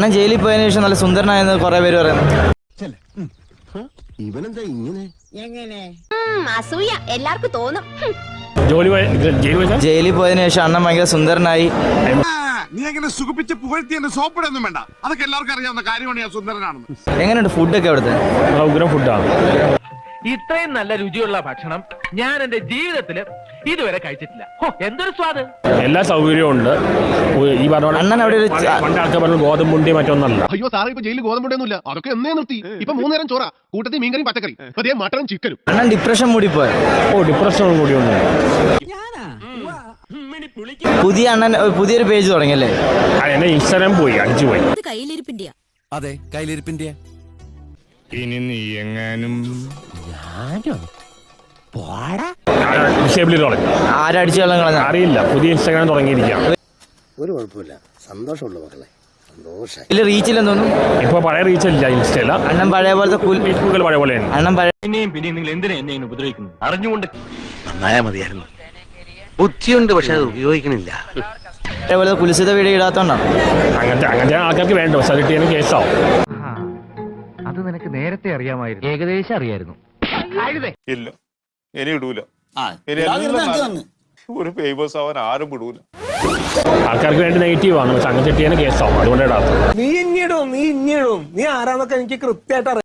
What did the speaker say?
അണ്ണൻ ജയിലിൽ പോയതിനു ശേഷം നല്ല സുന്ദരനായെന്ന് കുറെ പേര് പറയുന്നു. ഇവനെന്താ ഇങ്ങനെ? എങ്ങനെ? അസൂയ. എല്ലാവർക്കും തോന്നും. ജോലി ജയിലിൽ പോയതിനു ശേഷം അണ്ണൻ ഭയങ്കര സുന്ദരനായി. നീ അങ്ങനെ സുഖിപ്പിച്ച് പുകഴ്ത്തി എന്നെ സോപ്പിടൊന്നും വേണ്ട. അതൊക്കെ എല്ലാവർക്കും അറിയാവുന്ന കാര്യമാണ് ഞാൻ സുന്ദരനാണെന്ന്. എങ്ങനെയുണ്ട് ഫുഡൊക്കെ അവിടുത്തെ? ഉഗ്രം ഫുഡാണ് ഇത്രയും നല്ല രുചിയുള്ള ഭക്ഷണം ഞാൻ എന്റെ ജീവിതത്തിൽ ഇതുവരെ കഴിച്ചിട്ടില്ല. ഹോ, എന്തൊരു സ്വാദ്. എല്ലാ സൗകര്യവും ഉണ്ട്. ഈ പറഞ്ഞ അണ്ണൻ അവിടെ ഒരു പണ്ട് പണ്ട് ആൾക്കാർ പറഞ്ഞു ഗോതമ്പുണ്ടി മറ്റൊന്നല്ല. അയ്യോ സാറേ ഇപ്പൊ ജയിലിൽ ഗോതമ്പുണ്ടൊന്നുമില്ല അതൊക്കെ എന്നേ നിർത്തി. ഇപ്പൊ മൂന്നേരം ചോറ. കൂട്ടത്തിൽ മീൻകറി പച്ചക്കറി അതേ മട്ടനും ചിക്കനും അണ്ണൻ ഡിപ്രഷൻ മൂടി പോയ ഓ ഡിപ്രഷനും കൂടി ഉണ്ട്. പുതിയ അണ്ണൻ പുതിയൊരു പേജ് തുടങ്ങിയല്ലേ? ആ, എന്നെ ഇൻസ്റ്റാഗ്രാം പോയി അടിച്ചു പോയി. കയ്യിലിരിപ്പിന്റെയാ. അതെ കയ്യിലിരിപ്പിന്റെ ഇനി നീ എങ്ങാനും ആരടിച്ചു വെള്ളം കളഞ്ഞ അറിയില്ല. പുതിയ ഇൻസ്റ്റാഗ്രാം തുടങ്ങിയിരിക്കാം ഒരു കുഴപ്പമില്ല. സന്തോഷമുള്ള മക്കളെ. സന്തോഷായി. ഇതിൽ റീച്ചില്ലെന്ന് തോന്നുന്നു. ഇപ്പൊ പഴയ റീച്ച് ഇല്ല അണ്ണൻ പഴയ പോലത്തെ കുൽ- ഫേസ്ബുക്കിൽ പഴയ പോലെ തന്നെ. അണ്ണൻ പഴയ പിന്നെയും പിന്നെയും നിങ്ങൾ എന്തിനാ എന്നെ ഉപദ്രവിക്കുന്നു അറിഞ്ഞുകൊണ്ട് നന്നായാ മതിയായിരുന്നു. ബുദ്ധിയുണ്ട് പക്ഷെ അത് ഉപയോഗിക്കണില്ല. അതേപോലെ കുലിസിത വീഡിയോ ഇടാത്തോണ്ടാണ് അങ്ങനത്തെ അങ്ങനത്തെ ആൾക്കാർക്ക് വേണ്ട പക്ഷെ അത് കേസാവും. അത് നിനക്ക് നേരത്തെ അറിയാമായിരുന്നു. ഏകദേശം അറിയായിരുന്നു. ഇല്ല. ഇനി ഇടൂല. ഇനി എല്ലാം ഒരു ഫേമസ് ആവാൻ ആരും വിടൂല. ആൾക്കാർക്ക് വേണ്ടി നെഗറ്റീവ് ആണ്. പക്ഷെ കിട്ടിയതിന് കേസാവും അതുകൊണ്ടാണ് നീ ഇന്നിടും നീ ഇന്നിടും നീ ആരാന്നൊക്കെ എനിക്ക് കൃത്യമായിട്ട്